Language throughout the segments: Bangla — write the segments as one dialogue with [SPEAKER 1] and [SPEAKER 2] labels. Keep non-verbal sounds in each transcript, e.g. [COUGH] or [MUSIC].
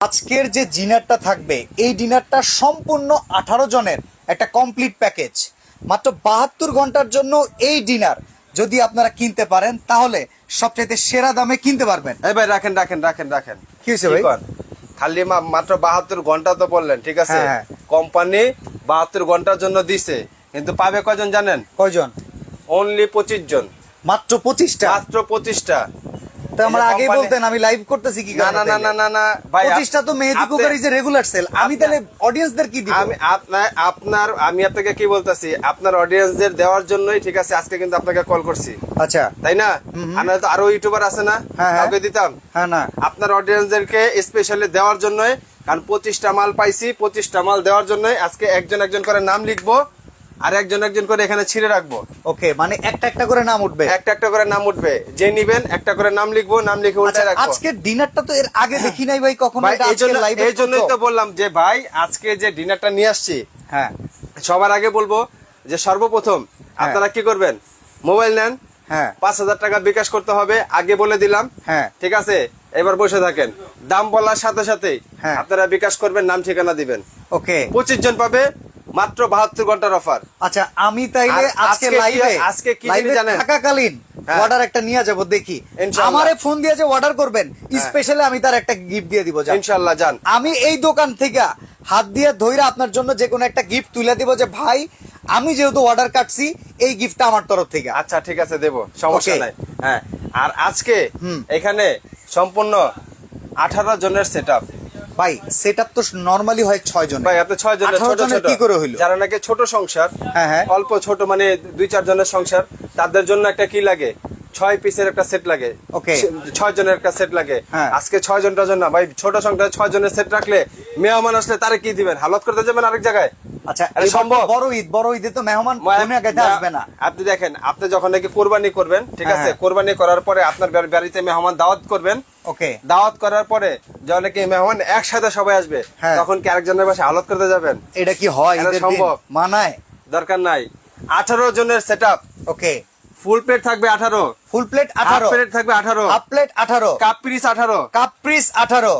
[SPEAKER 1] আজকের যে ডিনারটা থাকবে এই ডিনারটা সম্পূর্ণ আঠারো জনের একটা কমপ্লিট প্যাকেজ মাত্র বাহাত্তর ঘণ্টার জন্য এই ডিনার যদি আপনারা কিনতে পারেন তাহলে সবচাইতে সেরা দামে কিনতে পারবেন।
[SPEAKER 2] এই ভাই রাখেন রাখেন রাখেন রাখেন।
[SPEAKER 1] কি হয়েছে ভাই?
[SPEAKER 2] খালি মাত্র বাহাত্তর ঘণ্টা তো বললেন ঠিক আছে?
[SPEAKER 1] হ্যাঁ, হ্যাঁ।
[SPEAKER 2] কোম্পানি বাহাত্তর ঘণ্টার জন্য দিছে কিন্তু পাবে কয়জন জানেন?
[SPEAKER 1] কয়জন?
[SPEAKER 2] অনলি পঁচিশ জন।
[SPEAKER 1] মাত্র পঁচিশটা?
[SPEAKER 2] মাত্র পঁচিশটা।
[SPEAKER 1] তো আমরা
[SPEAKER 2] এই যে
[SPEAKER 1] আগে
[SPEAKER 2] company-
[SPEAKER 1] বলতেন আমি লাইভ করতেছি কি
[SPEAKER 2] না না না না না না ভাই আপ-
[SPEAKER 1] পঁচিশটা তো Mehedi cooker is regular sale আমি তাহলে অডিয়েন্সদের কি দিব?
[SPEAKER 2] আমি আপনার আপনার আমি আপনাকে কি বলতেছি? আপনার অডিয়েন্সদের দেওয়ার জন্যই ঠিক আছে আজকে কিন্তু আপনাকে কল করছি।
[SPEAKER 1] আচ্ছা।
[SPEAKER 2] তাই না? আমরা তো আরও ইউটিউবার আছে না?
[SPEAKER 1] হ্যাঁ, হ্যাঁ।
[SPEAKER 2] কাউকে দিতাম?
[SPEAKER 1] হ্যাঁ না।
[SPEAKER 2] আপনার অডিয়েন্সদেরকে স্পেশালি দেওয়ার জন্যই কারণ পঁচিশটা মাল পাইছি পঁচিশটা মাল দেওয়ার জন্যই আজকে একজন একজন করে নাম লিখব। আর একজন একজন করে এখানে ছিঁড়ে রাখব।
[SPEAKER 1] ওকে মানে একটা একটা করে নাম উঠবে?
[SPEAKER 2] একটা একটা করে নাম উঠবে। যে নিবেন একটা করে নাম লিখব নাম লিখে
[SPEAKER 1] আচ্ছা,
[SPEAKER 2] উল্টায় রাখব।
[SPEAKER 1] আজকের ডিনারটা তো এর আগে দেখি নাই ভাই কখনো
[SPEAKER 2] এই জন্য এই জন্যই তো বললাম যে ভাই আজকে যে ডিনারটা নিয়ে আসছি
[SPEAKER 1] হ্যাঁ।
[SPEAKER 2] সবার আগে বলব যে সর্বপ্রথম আপনারা কি করবেন? মোবাইল নেন।
[SPEAKER 1] হ্যাঁ।
[SPEAKER 2] পাঁচ হাজার টাকা বিকাশ করতে হবে আগে বলে দিলাম।
[SPEAKER 1] হ্যাঁ।
[SPEAKER 2] ঠিক আছে? এবার বসে থাকেন। দাম বলার সাথে সাথেই
[SPEAKER 1] হ্যাঁ।
[SPEAKER 2] আপনারা বিকাশ করবেন নাম ঠিকানা দিবেন।
[SPEAKER 1] ওকে।
[SPEAKER 2] পঁচিশ জন পাবে মাত্র বাহাত্তর ঘণ্টার অফার
[SPEAKER 1] আচ্ছা আমি তাইলে আজকে লাইভে
[SPEAKER 2] আজকে কি
[SPEAKER 1] লাইভে
[SPEAKER 2] জানেন?
[SPEAKER 1] থাকাকালীন
[SPEAKER 2] হ্যাঁ।
[SPEAKER 1] অর্ডার একটা নিয়ে যাব দেখি
[SPEAKER 2] ইনশাআল্লাহ। হ্যাঁ।
[SPEAKER 1] আমারে ফোন দিয়ে যে অর্ডার করবেন স্পেশালি আমি তার একটা গিফট দিয়ে দিব যান।
[SPEAKER 2] ইনশাল্লাহ যান
[SPEAKER 1] আমি এই দোকান থেকে হাত দিয়ে ধইরা আপনার জন্য যে কোনো একটা গিফট তুলে দিব যে ভাই আমি যেহেতু অর্ডার কাটছি এই গিফটটা আমার তরফ থেকে
[SPEAKER 2] আচ্ছা ঠিক আছে দেবো সমস্যা নাই হ্যাঁ আর আজকে। এখানে সম্পূর্ণ আঠারো জনের সেট আপ
[SPEAKER 1] ভাই সেটআপ তো নরমালি হয় ছয় জন
[SPEAKER 2] ভাই আপনি ছয়
[SPEAKER 1] 18
[SPEAKER 2] ছোট ছোট
[SPEAKER 1] কি করে হইল?
[SPEAKER 2] যারা নাকি ছোট সংসার
[SPEAKER 1] হ্যাঁ, হ্যাঁ।
[SPEAKER 2] অল্প ছোট মানে দুই চার জনের সংসার তাদের জন্য একটা কি লাগে ছয় পিসের একটা সেট লাগে. ছ- ছয় জনের একটা সেট লাগে।
[SPEAKER 1] হ্যাঁ।
[SPEAKER 2] আজকে ছয় জনটার জন্য ভাই ছোট সংসার ছয় জনের সেট রাখলে মেহমান আসলে তারে কি দিবেন? হালত করতে যাবেন আরেক জায়গায়?
[SPEAKER 1] আচ্ছা
[SPEAKER 2] আরে
[SPEAKER 1] এবার তো
[SPEAKER 2] সম্ভব।
[SPEAKER 1] বড় ঈদ বড় ঈদে তো মেহমান আসবে না।
[SPEAKER 2] আপনি দেখেন আপনি যখন নাকি কোরবানি করবেন ঠিক আছে। কোরবানি করার পরে আপনার বাড়িতে মেহমান দাওয়াত করবেন।
[SPEAKER 1] ওকে
[SPEAKER 2] দাওয়াত করার পরে যখন নাকি মেহমান একসাথে সবাই আসবে
[SPEAKER 1] হ্যাঁ।
[SPEAKER 2] তখন কি আরেকজনের হালত করতে যাবেন?
[SPEAKER 1] এটা কি হয়
[SPEAKER 2] সম্ভব।
[SPEAKER 1] মানায়?
[SPEAKER 2] দরকার নাই। আঠারো জনের set up
[SPEAKER 1] okay
[SPEAKER 2] full plate থাকবে আঠারো।
[SPEAKER 1] ফুল প্লেট আঠারো।
[SPEAKER 2] প্লেট থাকবে আঠারো।
[SPEAKER 1] হাফ প্লেট আঠারো।
[SPEAKER 2] কাপ পিরিস আঠারো।
[SPEAKER 1] কাপ পিস আঠারো।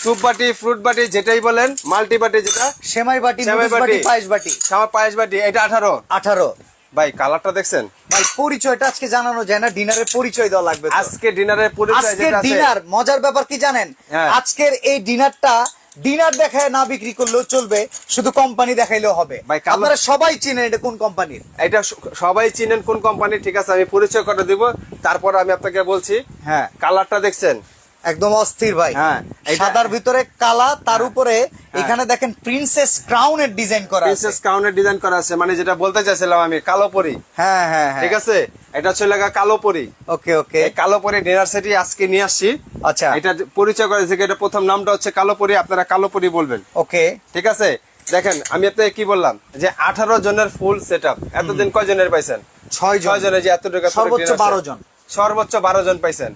[SPEAKER 2] স্যুপ বাটি ফ্রুট বাটি যেটাই বলেন মাল্টি বাটি যেটা।
[SPEAKER 1] সেমাই বাটি
[SPEAKER 2] সেমাই
[SPEAKER 1] বাটি। পায়েস বাটি।
[SPEAKER 2] সামা পায়েস বাটি এটা আঠারো।
[SPEAKER 1] আঠারো।
[SPEAKER 2] ভাই কালারটা দেখছেন?
[SPEAKER 1] ভাই পরিচয়টা আজকে জানানো যায় না ডিনারের পরিচয় দেওয়া লাগবে
[SPEAKER 2] আজকে ডিনারের পরিচয় আছে
[SPEAKER 1] ডিনার মজার ব্যাপার কি জানেন?
[SPEAKER 2] হ্যাঁ।
[SPEAKER 1] আজকের এই ডিনারটা ডিনার দেখায় না বিক্রি করলেও চলবে শুধু কোম্পানি দেখাইলেও হবে। আপনারা সবাই চিনেন এটা কোন কোম্পানির
[SPEAKER 2] এটা সবাই চিনেন কোন কোম্পানি ঠিক আছে আমি পরিচয় করে দিব। তারপর আমি আপনাকে বলছি
[SPEAKER 1] হ্যাঁ।
[SPEAKER 2] কালারটা দেখছেন?
[SPEAKER 1] একদম অস্থির ভাই।
[SPEAKER 2] হ্যাঁ,
[SPEAKER 1] সাদার ভিতরে কালা তার উপরে এখানে দেখেন প্রিন্সেস ক্রাউনের ডিজাইন করা
[SPEAKER 2] প্রিন্সেস ক্রাউনের ডিজাইন করা আছে মানে যেটা বলতে চাইছিলাম আমি কালো পরি
[SPEAKER 1] হ্যাঁ হ্যাঁ হ্যাঁ।
[SPEAKER 2] ঠিক আছে? এটা হচ্ছে লাগা কালো পরি
[SPEAKER 1] ওকে ওকে
[SPEAKER 2] কালো পরি ডিনার সেটি আজকে নিয়ে আসছি।
[SPEAKER 1] আচ্ছা।
[SPEAKER 2] এটা পরিচয় করেছে এটা প্রথম নামটা হচ্ছে কালো পরি আপনারা কালো পরি বলবেন।
[SPEAKER 1] ওকে
[SPEAKER 2] ঠিক আছে? দেখেন আমি আপনাকে কি বললাম যে আঠারো জনের ফুল সেট আপ এতদিন কয়জনের পাইছেন?
[SPEAKER 1] ছয় জন
[SPEAKER 2] ছয় জনের যে এতটুকু এতটুকু
[SPEAKER 1] সর্বোচ্চ বারো জন।
[SPEAKER 2] সর্বোচ্চ বারো জন পাইছেন।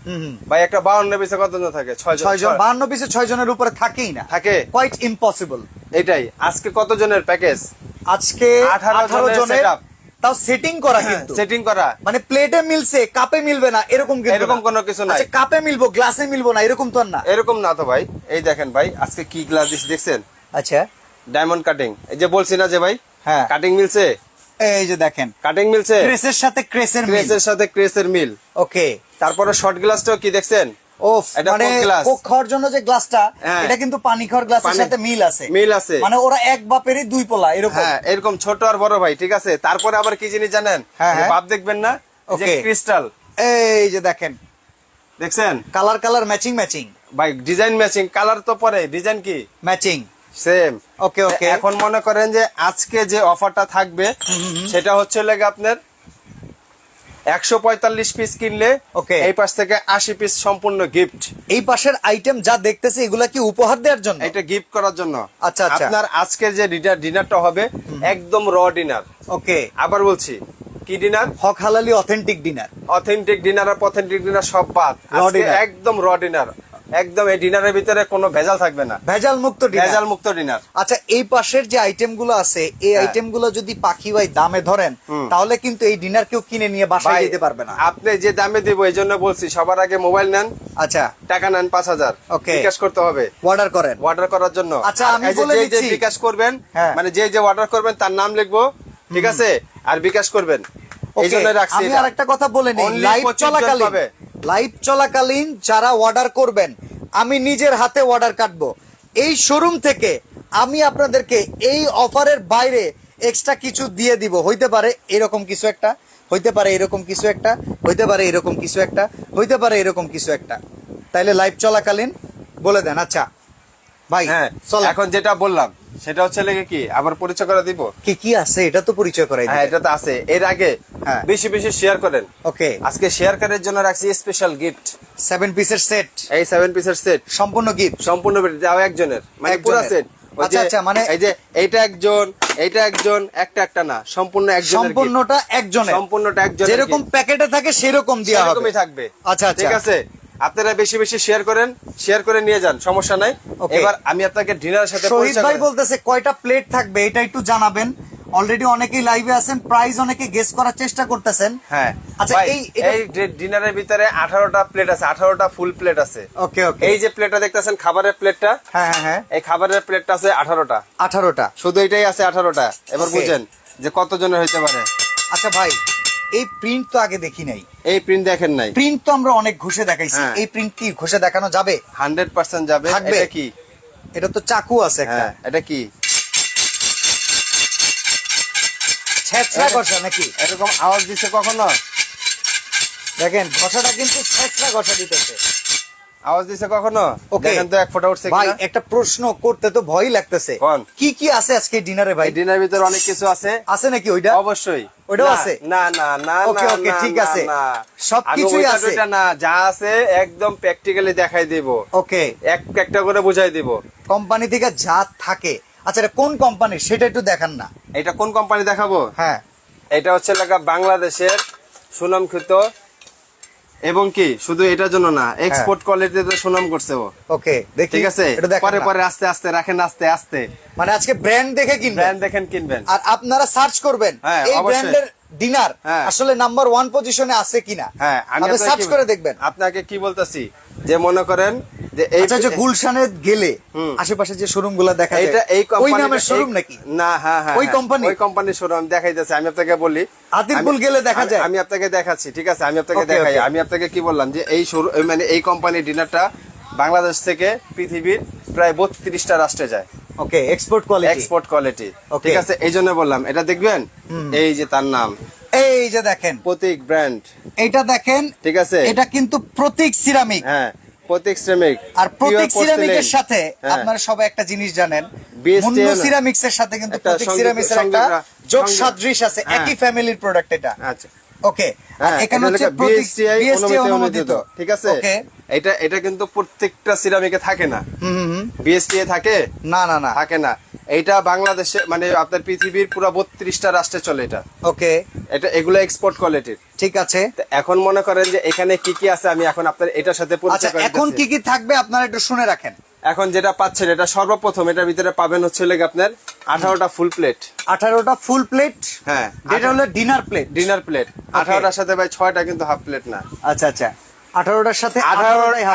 [SPEAKER 2] ভাই একটা বাউন্ন পিসে কতজন থাকে? ছয় জন
[SPEAKER 1] বাহান্ন পিসে ছয় জনের উপরে থাকেই না।
[SPEAKER 2] থাকে?
[SPEAKER 1] কোয়াইট ইম্পসিবল
[SPEAKER 2] এটাই। আজকে কত জনের প্যাকেজ
[SPEAKER 1] আজকে আঠারো
[SPEAKER 2] জনের
[SPEAKER 1] তাও সেটিং করা কিন্তু।
[SPEAKER 2] সেটিং করা।
[SPEAKER 1] মানে প্লেটে মিলছে কাপে মিলবে না এরকম
[SPEAKER 2] এরকম কোনো কিছু।
[SPEAKER 1] আচ্ছা, কাপে মিলবো গ্লাসে মিলবো না এরকম তো না।
[SPEAKER 2] এরকম না তো ভাই। এই দেখেন ভাই আজকে কি গ্লাস দেখছেন?
[SPEAKER 1] আচ্ছা।
[SPEAKER 2] ডায়মন্ড কাটিং এই যে বলছি না যে ভাই
[SPEAKER 1] হ্যাঁ।
[SPEAKER 2] কাটিং মিলছে?
[SPEAKER 1] এই যে দেখেন।
[SPEAKER 2] কাটিং মিলছে?
[SPEAKER 1] ক্রেসের সাথে ক্রেসের
[SPEAKER 2] ক্রেসের সাথে ক্রেসের মিল।
[SPEAKER 1] ওকে
[SPEAKER 2] তারপরে শর্ট গ্লাসটাও কি দেখছেন?
[SPEAKER 1] ও মানে
[SPEAKER 2] কোক
[SPEAKER 1] খাওয়ার জন্য যে গ্লাসটা
[SPEAKER 2] হ্যাঁ।
[SPEAKER 1] এটা কিন্তু পানি খাওয়ার গ্লাসের সাথে মিল আছে।
[SPEAKER 2] মিল আছে।
[SPEAKER 1] মানে ওরা এক বাপেরই দুই পোলা এরকম।
[SPEAKER 2] হ্যাঁ এরকম ছোট আর বড় ভাই ঠিক আছে? তারপরে আবার কি জিনিস জানেন?
[SPEAKER 1] হ্যাঁ, হ্যাঁ।
[SPEAKER 2] বাপ দেখবেন না? ক্রিস্টাল
[SPEAKER 1] এই যে দেখেন।
[SPEAKER 2] দেখছেন?
[SPEAKER 1] কালার কালার ম্যাচিং ম্যাচিং
[SPEAKER 2] ভাই ডিজাইন ম্যাচিং কালার তো পরে। ডিজাইন কি?
[SPEAKER 1] ম্যাচিং
[SPEAKER 2] সেম
[SPEAKER 1] ওকে ওকে
[SPEAKER 2] এখন মনে করেন যে আজকে যে অফারটা থাকবে সেটা হচ্ছে লেগে আপনার একশো পঁয়তাল্লিশ পিস কিনলে
[SPEAKER 1] Okay.
[SPEAKER 2] এই পাশ থেকে আশি পিস সম্পূর্ণ গিফট
[SPEAKER 1] এই পাশের আইটেম যা দেখতেছি এগুলা কি উপহার দেওয়ার জন্য?
[SPEAKER 2] এটা গিফট করার জন্য।
[SPEAKER 1] আচ্ছা, আচ্ছা।
[SPEAKER 2] আপনার আজকের যে ডিনার ডিনারটা হবে একদম র ডিনার
[SPEAKER 1] ওকে
[SPEAKER 2] আবার বলছি কি ডিনার
[SPEAKER 1] হক হালালি অথেন্টিক ডিনার
[SPEAKER 2] অথেন্টিক ডিনার আর অথেন্টিক ডিনার সব বাদ। আজকে একদম র ডিনার একদম এই ডিনারের ভিতরে কোনো ভেজাল থাকবে না।
[SPEAKER 1] ভেজাল মুক্ত ডিনার।
[SPEAKER 2] ভেজাল মুক্ত ডিনার।
[SPEAKER 1] আচ্ছা এই পাশের যে আইটেমগুলো আছে এই
[SPEAKER 2] হ্যাঁ।
[SPEAKER 1] আইটেমগুলো যদি পাখি ভাই দামে ধরেন তাহলে কিন্তু এই ডিনার কেউ কিনে নিয়ে বাসায় যেতে পারবে না।
[SPEAKER 2] আপনি যে দামে দিব এই জন্য বলছি সবার আগে মোবাইল নেন।
[SPEAKER 1] আচ্ছা।
[SPEAKER 2] টাকা নেন পাঁচ হাজার।
[SPEAKER 1] ওকে
[SPEAKER 2] বিকাশ করতে হবে।
[SPEAKER 1] অর্ডার করেন।
[SPEAKER 2] অর্ডার করার জন্য।
[SPEAKER 1] আচ্ছা, আমি বলে দিচ্ছি।
[SPEAKER 2] বিকাশ করবেন
[SPEAKER 1] হ্যাঁ।
[SPEAKER 2] মানে যে যে অর্ডার করবেন তার নাম লিখব ঠিক আছে? আর বিকাশ করবেন। এই জন্য রাখছি
[SPEAKER 1] আমি
[SPEAKER 2] এটা।
[SPEAKER 1] আর একটা কথা বলে নিই লাইভ চলাকালীন। লাইভ চলাকালীন যারা অর্ডার করবেন, আমি নিজের হাতে অর্ডার কাটবো। এই শোরুম থেকে আমি আপনাদেরকে এই অফারের বাইরে এক্সট্রা কিছু দিয়ে দিব। হইতে পারে এরকম কিছু একটা, হইতে পারে এরকম কিছু একটা, হইতে পারে এরকম কিছু একটা, হইতে পারে এরকম কিছু একটা। তাইলে লাইভ চলাকালীন বলে দেন। আচ্ছা ভাই
[SPEAKER 2] হ্যাঁ এখন যেটা বললাম সেটা হচ্ছে লেগে কি আবার পরিচয় করে দিব?
[SPEAKER 1] কি কি আছে? এটা তো পরিচয় করাই
[SPEAKER 2] হ্যাঁ এটা তো আছে। এর আগে
[SPEAKER 1] হ্যাঁ।
[SPEAKER 2] বেশি বেশি শেয়ার করেন।
[SPEAKER 1] ওকে।
[SPEAKER 2] আজকে শেয়ার করার জন্য রাখছি স্পেশাল গিফট
[SPEAKER 1] সেভেন পিসের সেট
[SPEAKER 2] এই সেভেন পিসের সেট
[SPEAKER 1] সম্পূর্ণ গিফট
[SPEAKER 2] সম্পূর্ণ দেওয়া একজনের। মানে পুরো সেট
[SPEAKER 1] আচ্ছা, আচ্ছা, মানে-
[SPEAKER 2] এই যে এইটা একজন এইটা একজন একটা একটা না সম্পূর্ণ একজন
[SPEAKER 1] সম্পূর্ণটা একজনের।
[SPEAKER 2] সম্পূর্ণটা একজনের
[SPEAKER 1] যেরকম প্যাকেটে থাকে সেরকম দেওয়া হবে।
[SPEAKER 2] থাকবে।
[SPEAKER 1] আচ্ছা আচ্ছা।
[SPEAKER 2] ঠিক আছে? আপনারা বেশি বেশি শেয়ার করেন শেয়ার করে নিয়ে যান সমস্যা নাই. এবার আমি আপনাকে ডিনারের সাথে
[SPEAKER 1] শহীদ ভাই বলতেছে কয়টা প্লেট থাকবে এটা একটু জানাবেন। অলরেডি অনেকেই লাইভে আছেন প্রাইস অনেকে গেস করার চেষ্টা করতেছেন।
[SPEAKER 2] হ্যাঁ।
[SPEAKER 1] আচ্ছা এই
[SPEAKER 2] এই ডিনারের ভিতরে আঠারোটা প্লেট আছে আঠারোটা ফুল প্লেট আছে।
[SPEAKER 1] ওকে ওকে
[SPEAKER 2] এই যে প্লেটটা দেখতেছেন খাবারের প্লেটটা
[SPEAKER 1] হ্যাঁ হ্যাঁ হ্যাঁ।
[SPEAKER 2] এই খাবারের প্লেটটা আছে আঠারোটা।
[SPEAKER 1] আঠারোটা।
[SPEAKER 2] শুধু এটাই আছে আঠারোটা। এবার বুঝেন যে কতজনের হইতে পারে।
[SPEAKER 1] আচ্ছা ভাই এই প্রিন্ট তো আগে দেখি নাই।
[SPEAKER 2] এই প্রিন্ট দেখেন নাই।
[SPEAKER 1] প্রিন্ট তো আমরা অনেক ঘষে দেখাইছি।
[SPEAKER 2] হ্যাঁ।
[SPEAKER 1] এই প্রিন্ট কি ঘষে দেখানো যাবে?
[SPEAKER 2] হান্ড্রেড পার্সেন্ট যাবে। এটা কি?
[SPEAKER 1] এটা তো চাকু আছে একটা।
[SPEAKER 2] হ্যাঁ এটা কি?
[SPEAKER 1] ছেঁচড়া ঘষা নাকি?
[SPEAKER 2] এরকম আওয়াজ দিছে কখনো?
[SPEAKER 1] দেখেন ঘষাটা কিন্তু ছেঁচড়া ঘষা দিতেছে।
[SPEAKER 2] আওয়াজ দিছে কখনো?
[SPEAKER 1] Okay.
[SPEAKER 2] দেখেন তো এক ফোঁটা উঠছে
[SPEAKER 1] ভাই একটা প্রশ্ন করতে তো ভয় লাগতেছে। কি কি আছে আজকে ডিনারে ভাই?
[SPEAKER 2] ভিতরে অনেক কিছু আছে।
[SPEAKER 1] আছে নাকি ওইটা?
[SPEAKER 2] অবশ্যই।
[SPEAKER 1] ওইটাও আছে?
[SPEAKER 2] না না না
[SPEAKER 1] okay,
[SPEAKER 2] না,
[SPEAKER 1] ঠিক আছে। সবকিছুই আছে।
[SPEAKER 2] না যা আছে একদম প্র্যাকটিক্যালি দেখাই দিব।
[SPEAKER 1] ওকে।
[SPEAKER 2] এক একটা করে বুঝাই দিব।
[SPEAKER 1] কোম্পানি থেকে যা থাকে। আচ্ছা এটা কোন কোম্পানি সেটা একটু দেখান না।
[SPEAKER 2] এটা কোন কোম্পানি দেখাবো?
[SPEAKER 1] হ্যাঁ।
[SPEAKER 2] এটা হচ্ছে লাগা বাংলাদেশের সুনামকৃত এবং কি? শুধু এটার জন্য না এক্সপোর্ট কোয়ালিটিতে সুনাম করছে ও।
[SPEAKER 1] ওকে দেখি।
[SPEAKER 2] ঠিক আছে? পরে পরে আস্তে আস্তে রাখেন আস্তে আস্তে।
[SPEAKER 1] মানে আজকে ব্র্যান্ড দেখে কিনবেন?
[SPEAKER 2] ব্র্যান্ড দেখেন কিনবেন।
[SPEAKER 1] আর আপনারা সার্চ করবেন।
[SPEAKER 2] হ্যাঁ,
[SPEAKER 1] এই ব্র্যান্ডের ডিনার
[SPEAKER 2] হ্যাঁ।
[SPEAKER 1] আসলে নাম্বার ওয়ান পজিশনে আছে কিনা?
[SPEAKER 2] হ্যাঁ আমি
[SPEAKER 1] সার্চ করে দেখবেন।
[SPEAKER 2] আপনাকে কি বলতেছি? যে মনে করেন যে এই
[SPEAKER 1] আচ্ছা যে গুলশানে গেলে আশেপাশে যে শোরুমগুলা দেখা
[SPEAKER 2] এইটা এই
[SPEAKER 1] ওই নামের শোরুম নাকি?
[SPEAKER 2] না হ্যাঁ হ্যাঁ
[SPEAKER 1] ওই
[SPEAKER 2] হ্যাঁ,
[SPEAKER 1] company?
[SPEAKER 2] ওই কোম্পানির শোরুম দেখাই দেখাইতেছে আমি আপনাকে বলি।
[SPEAKER 1] আতিরপুল গেলে দেখা যায়?
[SPEAKER 2] আমি আপনাকে দেখাচ্ছি ঠিক আছে? আমি আপনাকে দেখাই। আমি আপনাকে কি বললাম যে এই শোরুম মানে এই কোম্পানির ডিনারটা বাংলাদেশ থেকে পৃথিবীর প্রায় বত্রিশটা রাষ্ট্রে যায়।
[SPEAKER 1] Okay export quality
[SPEAKER 2] export quality ঠিক আছে এই জন্য বললাম এটা দেখবেন? এই যে তার নাম।
[SPEAKER 1] এই যে দেখেন।
[SPEAKER 2] প্রতীক ব্র্যান্ড
[SPEAKER 1] এটা দেখেন
[SPEAKER 2] ঠিক আছে?
[SPEAKER 1] এটা কিন্তু প্রতীক সিরামিক
[SPEAKER 2] হ্যাঁ প্রতীক শ্রমিক
[SPEAKER 1] আর প্রতীক সিরামিকের সাথে
[SPEAKER 2] হ্যাঁ।
[SPEAKER 1] আপনারা সবাই একটা জিনিস জানেন মুন্নু সিরামিক্স এর সাথে কিন্তু প্রতীক সিরামিক্স এর একটা যোগ সাদৃশ আছে
[SPEAKER 2] হ্যাঁ।
[SPEAKER 1] একই ফ্যামিলির প্রোডাক্ট এটা।
[SPEAKER 2] আচ্ছা।
[SPEAKER 1] ওকে
[SPEAKER 2] হ্যাঁ,
[SPEAKER 1] এখানে হচ্ছে প্রতীক
[SPEAKER 2] অনুমোদিত,
[SPEAKER 1] অনুমোদিত।
[SPEAKER 2] ঠিক আছে?
[SPEAKER 1] ওকে
[SPEAKER 2] এটা এটা কিন্তু প্রত্যেকটা সিরামিকে থাকে না।
[SPEAKER 1] হুম, হুম।
[SPEAKER 2] থাকে?
[SPEAKER 1] না না না।
[SPEAKER 2] থাকে না। এটা বাংলাদেশে মানে আপনার পৃথিবীর পুরো বত্রিশটা রাষ্ট্রে চলে এটা।
[SPEAKER 1] ওকে।
[SPEAKER 2] এটা এগুলো এক্সপোর্ট কোয়ালিটির
[SPEAKER 1] ঠিক আছে।
[SPEAKER 2] এখন মনে করেন যে এখানে কি কি আছে আমি এখন আপনার এটার সাথে
[SPEAKER 1] আচ্ছা
[SPEAKER 2] পরিচয়
[SPEAKER 1] এখন কি কি থাকবে আপনারা একটু শুনে রাখেন।
[SPEAKER 2] এখন যেটা পাচ্ছেন এটা সর্বপ্রথম এটার ভিতরে পাবেন হচ্ছে লেগে আপনার আঠারোটা ফুল প্লেট
[SPEAKER 1] আঠারোটা ফুল প্লেট
[SPEAKER 2] হ্যাঁ
[SPEAKER 1] যেটা হলো ডিনার প্লেট
[SPEAKER 2] ডিনার প্লেট আঠারোটার সাথে ভাই ছয়টা কিন্তু হাফ প্লেট না।
[SPEAKER 1] আচ্ছা আচ্ছা। আঠারোটার সাথে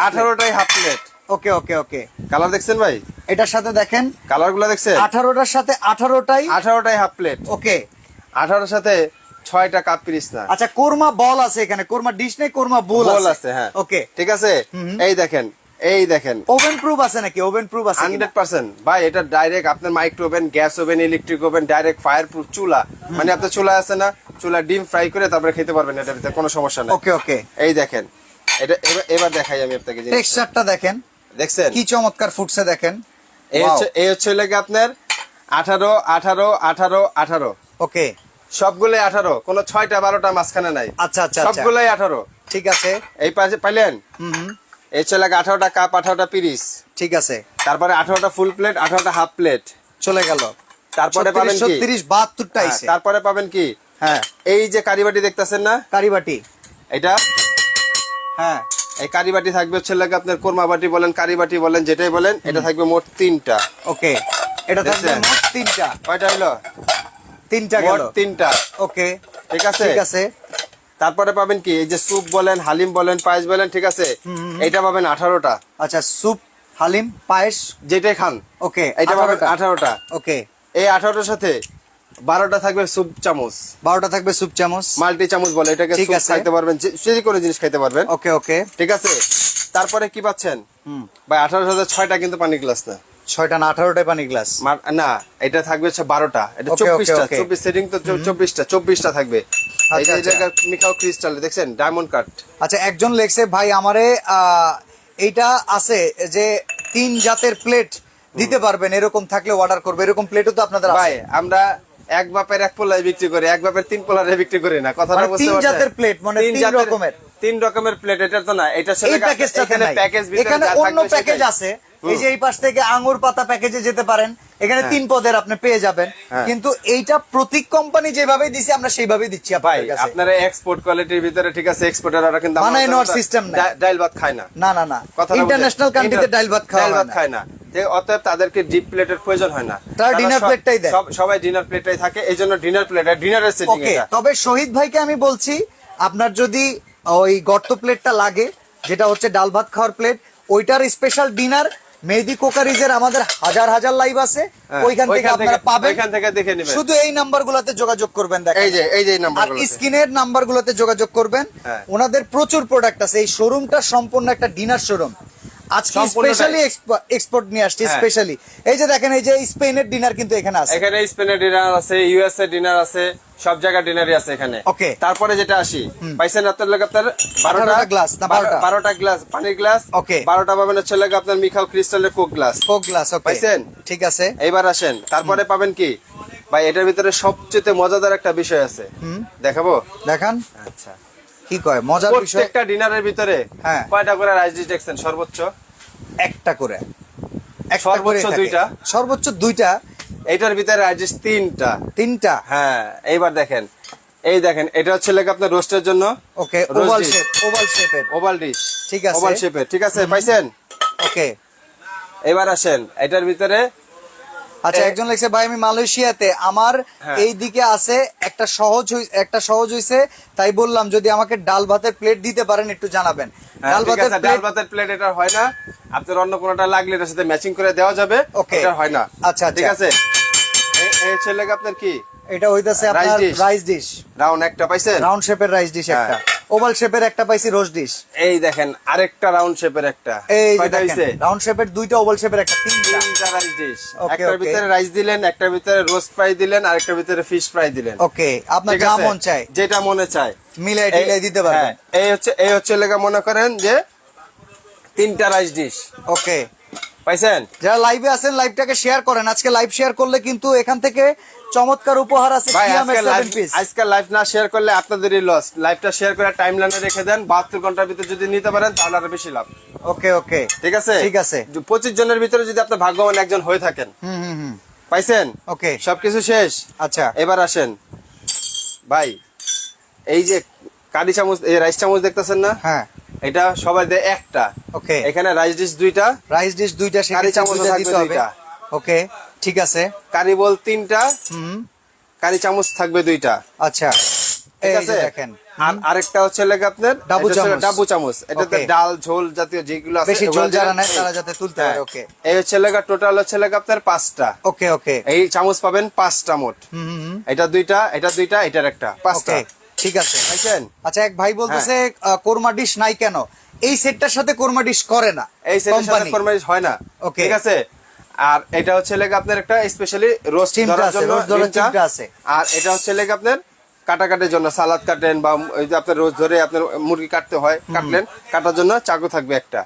[SPEAKER 1] আঠারোটাই
[SPEAKER 2] half plate
[SPEAKER 1] okay okay okay.
[SPEAKER 2] Colour দেখছেন ভাই?
[SPEAKER 1] এটার সাথে দেখেন।
[SPEAKER 2] কালারগুলো দেখছেন?
[SPEAKER 1] আঠারোটার সাথে আঠারোটাই
[SPEAKER 2] আঠারোটাই হাফ প্লেট
[SPEAKER 1] ওকে।
[SPEAKER 2] আঠারোর সাথে ছয়টা কাপ পিরিস না
[SPEAKER 1] আচ্ছা কোরমা বল আছে এখানে। কোরমা ডিশ নেই কোরমা বল আছে।
[SPEAKER 2] হ্যাঁ।
[SPEAKER 1] ওকে।
[SPEAKER 2] ঠিক আছে? এই দেখেন এই দেখেন।
[SPEAKER 1] ওভেন প্রুফ আছে নাকি? ওভেন প্রুফ আছে কিনা?
[SPEAKER 2] Hundred percent. ভাই এটা ডাইরেক্ট আপনার micro oven gas oven electric oven direct fire proof চুলা মানে আপনার চুলা আছে না? চুলা ডিম ফ্রাই করে তারপরে খেতে পারবেন ভিতরে কোনো সমস্যা নেই।
[SPEAKER 1] ওকে ওকে।
[SPEAKER 2] এই দেখেন। এটা এবার দেখাই আমি আপনাকে
[SPEAKER 1] টেক্সচারটা দেখেন।
[SPEAKER 2] দেখছেন?
[SPEAKER 1] কি চমৎকার ফুটছে দেখেন।
[SPEAKER 2] এই হচ্ছে লেগে আপনার আঠারো আঠারো আঠারো আঠারো।
[SPEAKER 1] ওকে।
[SPEAKER 2] সবগুলোই আঠারো। কোনো ছয়টা বারোটা মাঝখানে নাই।
[SPEAKER 1] আচ্ছা আচ্ছা আচ্ছা।
[SPEAKER 2] সবগুলোই আঠারো।
[SPEAKER 1] ঠিক আছে।
[SPEAKER 2] এই পাশে পাইলেন? এই লাগে আঠারোটা কাপ আঠারোটা পিরিস
[SPEAKER 1] ঠিক আছে।
[SPEAKER 2] তারপরে আঠারোটা ফুল প্লেট আঠারোটা হাফ প্লেট
[SPEAKER 1] চলে গেল।
[SPEAKER 2] তারপরে পাবেন কি?
[SPEAKER 1] ছত্রিশ বাহাত্তরটা
[SPEAKER 2] হ্যাঁ, তারপরে পাবেন কি?
[SPEAKER 1] হ্যাঁ।
[SPEAKER 2] এই যে কারিবাটি দেখতেছেন না?
[SPEAKER 1] কারিবাটি।
[SPEAKER 2] এটা
[SPEAKER 1] হ্যাঁ
[SPEAKER 2] এই কারি বাটি থাকবে হচ্ছে লাগে আপনার কোরমা বাটি বলেন কারি বাটি বলেন যেটাই বলেন এটা থাকবে মোট তিনটা।
[SPEAKER 1] ওকে এটা থাকবে মোট তিনটা।
[SPEAKER 2] কয়টা হলো?
[SPEAKER 1] তিনটা
[SPEAKER 2] মোট তিনটা।
[SPEAKER 1] ওকে
[SPEAKER 2] ঠিক আছে?
[SPEAKER 1] ঠিক আছে।
[SPEAKER 2] তারপরে পাবেন কি এই যে স্যুপ বলেন হালিম বলেন পায়েস বলেন ঠিক আছে? এটা পাবেন আঠারোটা।
[SPEAKER 1] আচ্ছা স্যুপ হালিম পায়েস
[SPEAKER 2] যেটাই খান।
[SPEAKER 1] ওকে
[SPEAKER 2] এটা পাবেন
[SPEAKER 1] 18টা।
[SPEAKER 2] আঠারোটা।
[SPEAKER 1] ওকে।
[SPEAKER 2] এই আঠারোটার সাথে বারোটা থাকবে স্যুপ চামচ।
[SPEAKER 1] বারোটা থাকবে স্যুপ চামচ।
[SPEAKER 2] মাল্টি চামচ বলে এটাকে
[SPEAKER 1] ঠিক আছে।
[SPEAKER 2] খাইতে পারবেন। যে কোনো জিনিস খাইতে পারবেন।
[SPEAKER 1] ওকে ওকে।
[SPEAKER 2] ঠিক আছে? তারপরে কি পাচ্ছেন?
[SPEAKER 1] হুম।
[SPEAKER 2] ভাই আঠারো হাজার ছয়টা কিন্তু পানি গ্লাস না।
[SPEAKER 1] ছয়টা না আঠারোটা পানি গ্লাস।
[SPEAKER 2] না এটা থাকবে হচ্ছে বারোটা। এটা চব্বিশটা। চব্বিশ সেটিং তো চব্বিশটা। চব্বিশটা থাকবে।
[SPEAKER 1] আচ্ছা, আচ্ছা।
[SPEAKER 2] মিকাও ক্রিস্টাল দেখছেন? ডায়মন্ড কাট
[SPEAKER 1] আচ্ছা একজন লেখছে ভাই আমারে এইটা আছে যে তিন জাতের প্লেট দিতে পারবেন এরকম থাকলে অর্ডার করবে। এরকম প্লেটও তো আপনাদের
[SPEAKER 2] ভাই আমরা এক বাপের এক পোলায় বিক্রি করে এক বাপের তিন পোলারে বিক্রি করি না কথাটা
[SPEAKER 1] বুঝতে পারছেন? জাতের প্লেট মানে তিন রকমের।
[SPEAKER 2] তিন রকমের প্লেট এটা তো না এটা
[SPEAKER 1] এই প্যাকেজটা এখানে
[SPEAKER 2] প্যাকেজ ভিতরে
[SPEAKER 1] এখানে অন্য প্যাকেজ আছে। এই যে এই পাশ থেকে আঙ্গুর পাতা প্যাকেজে যেতে পারেন। এখানে তিন পদের আপনি পেয়ে যাবেন।
[SPEAKER 2] হ্যাঁ।
[SPEAKER 1] কিন্তু এইটা প্রতীক কোম্পানি যেভাবে দিছে আমরা সেইভাবেই দিচ্ছি
[SPEAKER 2] ভাই আপনারা এক্সপোর্ট কোয়ালিটির ভিতরে ঠিক আছে এক্সপোর্টার ওরা কিন্তু
[SPEAKER 1] বানায় নেওয়ার system নাই।
[SPEAKER 2] ডাইল ভাত খায় না।
[SPEAKER 1] না না না। ইন্টারন্যাশনাল কান্ট্রিতে ডাইল ভাত
[SPEAKER 2] ভাত
[SPEAKER 1] না।
[SPEAKER 2] খায় না। অতএব তাদেরকে ডিপ প্লেটের প্রয়োজন হয় না।
[SPEAKER 1] তারা
[SPEAKER 2] সব-
[SPEAKER 1] plate দেয়।
[SPEAKER 2] সবাই ডিনার প্লেটটাই থাকে এই জন্য ডিনার প্লেট ডিনারের সেটিং এটা।
[SPEAKER 1] তবে শহীদ ভাইকে আমি বলছি আপনার যদি ওই গর্ত প্লেটটা লাগে যেটা হচ্ছে ডাল ভাত খাওয়ার প্লেট ওইটার স্পেশাল ডিনার মেহেদি কোকারিজের আমাদের হাজার হাজার লাইভ আছে।
[SPEAKER 2] হ্যাঁ,
[SPEAKER 1] ওইখান থেকে আপনারা পাবেন।
[SPEAKER 2] ওইখান থেকে দেখে নেবেন।
[SPEAKER 1] শুধু এই নাম্বার গুলাতে যোগাযোগ করবেন দেখেন।
[SPEAKER 2] এই যে এই যে
[SPEAKER 1] আর
[SPEAKER 2] নাম্বার
[SPEAKER 1] স্ক্রিনের নাম্বার গুলোতে যোগাযোগ করবেন।
[SPEAKER 2] হ্যাঁ।
[SPEAKER 1] ওনাদের প্রচুর প্রোডাক্ট আছে। এই শোরুমটা সম্পূর্ণ একটা ডিনার শোরুম আজকে স্পেশালি এক্সপোর্ট নিয়ে আসছি
[SPEAKER 2] হ্যাঁ।
[SPEAKER 1] স্পেশালি এই যে দেখেন এই যে স্পেনের ডিনার কিন্তু এখানে আছে।
[SPEAKER 2] এখানে স্পেনের ডিনার আছে ইউএসএ ডিনার আছে সব জায়গায় ডিনারই আছে এখানে।
[SPEAKER 1] Okay.
[SPEAKER 2] তারপরে যেটা আসি পাইছেন আপনার লোক আপনার বারোটা?
[SPEAKER 1] 18টা glass না 12টা?
[SPEAKER 2] বারোটা গ্লাস পানির গ্লাস
[SPEAKER 1] ওকে
[SPEAKER 2] বারোটা পাবেন হচ্ছে লোক আপনার মিখাও ক্রিস্টালের কোক গ্লাস
[SPEAKER 1] কোক গ্লাস
[SPEAKER 2] পাইছেন?
[SPEAKER 1] ঠিক আছে।
[SPEAKER 2] এইবার আসেন তারপরে পাবেন কি? ভাই এটার ভিতরে সবচেয়ে মজাদার একটা বিষয় আছে। দেখাবো?
[SPEAKER 1] দেখান।
[SPEAKER 2] আচ্ছা।
[SPEAKER 1] কি কয়? মজার বিষয়
[SPEAKER 2] প্রত্যেকটা ডিনারের ভিতরে
[SPEAKER 1] হ্যাঁ।
[SPEAKER 2] কয়টা করে রাইস দেখছেন? সর্বোচ্চ?
[SPEAKER 1] একটা করে।
[SPEAKER 2] সর্বোচ্চ দুইটা?
[SPEAKER 1] সর্বোচ্চ দুইটা।
[SPEAKER 2] এইটার ভিতরে রাইস তিনটা।
[SPEAKER 1] তিনটা?
[SPEAKER 2] হ্যাঁ এইবার দেখেন। এই দেখেন এটা হচ্ছে লেগে আপনার রোস্টের জন্য
[SPEAKER 1] ওকে ওভাল শেপ ওভাল শেপের
[SPEAKER 2] ওভাল ডিশ
[SPEAKER 1] ঠিক আছে।
[SPEAKER 2] ওভাল শেপের ঠিক আছে? পাইছেন?
[SPEAKER 1] ওকে।
[SPEAKER 2] এবার আসেন এটার ভিতরে
[SPEAKER 1] আচ্ছা একজন লিখছে ভাই আমি মালয়েশিয়াতে। আমার
[SPEAKER 2] হ্যাঁ।
[SPEAKER 1] এই দিকে আছে একটা সহজ একটা সহজ হইছে তাই বললাম যদি আমাকে ডাল ভাতের প্লেট দিতে পারেন একটু জানাবেন।
[SPEAKER 2] হ্যাঁ,
[SPEAKER 1] ডাল
[SPEAKER 2] ঠিক
[SPEAKER 1] ভাতের
[SPEAKER 2] ডাল ভাতের প্লেট এটা হয় না। আপনার অন্য কোনোটা লাগলে এটার সাথে ম্যাচিং করে দেওয়া যাবে. এটা হয় না।
[SPEAKER 1] আচ্ছা,
[SPEAKER 2] ঠিক
[SPEAKER 1] আচ্ছা।
[SPEAKER 2] আছে? এই- এই ছেলে আপনার কি?
[SPEAKER 1] এটা হইতাছে আপনার রাইস ডিশ
[SPEAKER 2] রাউন্ড একটা পাইছেন?
[SPEAKER 1] রাউন্ড শেপের রাইস ডিশ। একটা। ওভাল শেপের একটা পাইছি রোজ ডিশ।
[SPEAKER 2] এই দেখেন আরেকটা রাউন্ড শেপের একটা।
[SPEAKER 1] এই
[SPEAKER 2] কয়টা
[SPEAKER 1] দেখেন
[SPEAKER 2] হইছে?
[SPEAKER 1] রাউন্ড শেপের দুইটা ওভাল শেপের একটা তিনটা।
[SPEAKER 2] তিনটা রাইস ডিশ একটার ভিতরে রাইস দিলেন একটার ভিতরে রোস্ট ফ্রাই দিলেন আরেকটার ভিতরে ফিশ ফ্রাই দিলেন।
[SPEAKER 1] ওকে আপনার যা মন চায়।
[SPEAKER 2] যেটা মনে চায়।
[SPEAKER 1] মিলাই টিলাই দিতে পারবেন।
[SPEAKER 2] হ্যাঁ, এই হচ্ছে এই হচ্ছে লেগা মনে করেন যে তিনটা রাইস ডিশ
[SPEAKER 1] ওকে
[SPEAKER 2] পাইছেন?
[SPEAKER 1] যারা লাইভে আছেন লাইভটাকে শেয়ার করেন। আজকে লাইভ শেয়ার করলে কিন্তু এখান থেকে চমৎকার উপহার আছে
[SPEAKER 2] আজকে লাইভ না শেয়ার করলে আপনাদেরই লস লাইভটা শেয়ার করে টাইম লাইনে রেখে দেন। বাহাত্তর ঘণ্টার ভিতরে যদি নিতে পারেন তাহলে আরও বেশি লাভ।
[SPEAKER 1] ওকে ওকে
[SPEAKER 2] ঠিক আছে?
[SPEAKER 1] ঠিক আছে।
[SPEAKER 2] পঁচিশ জনের ভিতরে যদি আপনি ভাগ্যবান একজন হয়ে থাকেন। পাইছেন?
[SPEAKER 1] ওকে
[SPEAKER 2] সবকিছু শেষ।
[SPEAKER 1] আচ্ছা।
[SPEAKER 2] এবার আসেন। ভাই এই যে কারি চামচ এই রাইস চামচ দেখতেছেন না?
[SPEAKER 1] হ্যাঁ।
[SPEAKER 2] এটা সবাই দেয় একটা।
[SPEAKER 1] ওকে।
[SPEAKER 2] এখানে রাইস ডিশ দুইটা
[SPEAKER 1] রাইস ডিশ দুইটা
[SPEAKER 2] কারি
[SPEAKER 1] দুইটা
[SPEAKER 2] থাকবে দুইটা।
[SPEAKER 1] ওকে ঠিক আছে।
[SPEAKER 2] কারি বল তিনটা
[SPEAKER 1] হুম।
[SPEAKER 2] কারি চামচ থাকবে দুইটা।
[SPEAKER 1] আচ্ছা।
[SPEAKER 2] ঠিক আছে?
[SPEAKER 1] দেখেন।
[SPEAKER 2] আর আরেকটা হচ্ছে লেগে আপনার
[SPEAKER 1] ডাবু চামচ।
[SPEAKER 2] ডাবু চামচ। এটাতে ডাল ঝোল জাতীয় যেগুলো আছে
[SPEAKER 1] বেশি ঝোল যারা। নেয় তারা যাতে তুলতে
[SPEAKER 2] হ্যাঁ।
[SPEAKER 1] পারে ওকে।
[SPEAKER 2] এই হচ্ছে লেগা টোটাল হচ্ছে লেগা আপনার পাঁচটা।
[SPEAKER 1] ওকে ওকে।
[SPEAKER 2] এই চামচ পাবেন পাঁচটা মোট।
[SPEAKER 1] হুম হুম হুম।
[SPEAKER 2] এটা দুইটা এটা দুইটা এটার একটা পাঁচটা।
[SPEAKER 1] ঠিক আছে আচ্ছা এক ভাই বলতেছে
[SPEAKER 2] হ্যাঁ।
[SPEAKER 1] কোরমা ডিশ নাই কেন? এই সেটটার সাথে কোরমা ডিশ করে না
[SPEAKER 2] এই সেটের সাথে
[SPEAKER 1] কোম্পানি
[SPEAKER 2] ফরমালিশ হয় না।
[SPEAKER 1] Okay.
[SPEAKER 2] ঠিক আছে? আর এটা হচ্ছে লেগে আপনার একটা স্পেশালি রোস্ট ধরার জন্য। চিমটা
[SPEAKER 1] আছে।
[SPEAKER 2] আর এটা হচ্ছে লেগে আপনার কাটা কাটার জন্য সালাদ কাটেন বা ওই যে আপনার রোজ ধরে আপনার মুরগি কাটতে হয় কাটলেন কাটার জন্য চাকু থাকবে একটা.